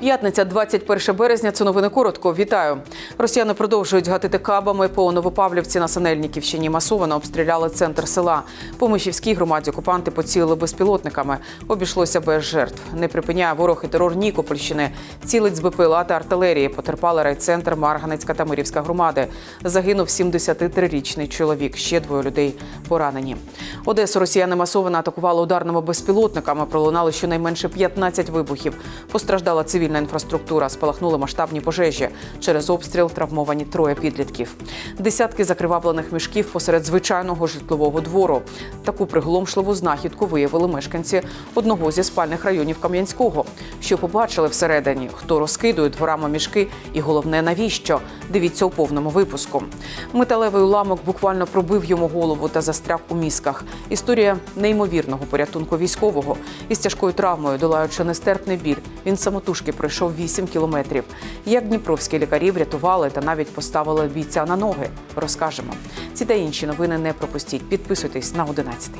П'ятниця, 21 березня. Це новини коротко. Вітаю. Росіяни продовжують гатити кабами по Новопавлівці на Санельниківщині. Масово обстріляли центр села. По Мишівській громаді окупанти поцілили безпілотниками. Обійшлося без жертв. Не припиняє ворог і терор Нікопольщини. Цілить з БПЛА та артилерії. Потерпали райцентр Марганецька та Мирівська громади. Загинув 73-річний чоловік. Ще двоє людей поранені. Одесу росіяни масово атакували ударними безпілотниками. Пролунали щонайменше 15 вибухів. Постраждала цивільна інфраструктура. Спалахнули масштабні пожежі. Через обстріл травмовані троє підлітків. Десятки закривавлених мішків посеред звичайного житлового двору. Таку приголомшливу знахідку виявили мешканці одного зі спальних районів Кам'янського. Що побачили всередині, хто розкидує дворами мішки, і головне навіщо? Дивіться у повному випуску. Металевий уламок буквально пробив йому голову та застряг у мізках. Історія неймовірного порятунку військового із тяжкою травмою, долаючи нестерпний біль. Він самотужки пройшов 8 кілометрів. Як дніпровські лікарі врятували та навіть поставили бійця на ноги. Розкажемо. Ці та інші новини не пропустіть. Підписуйтесь на 11.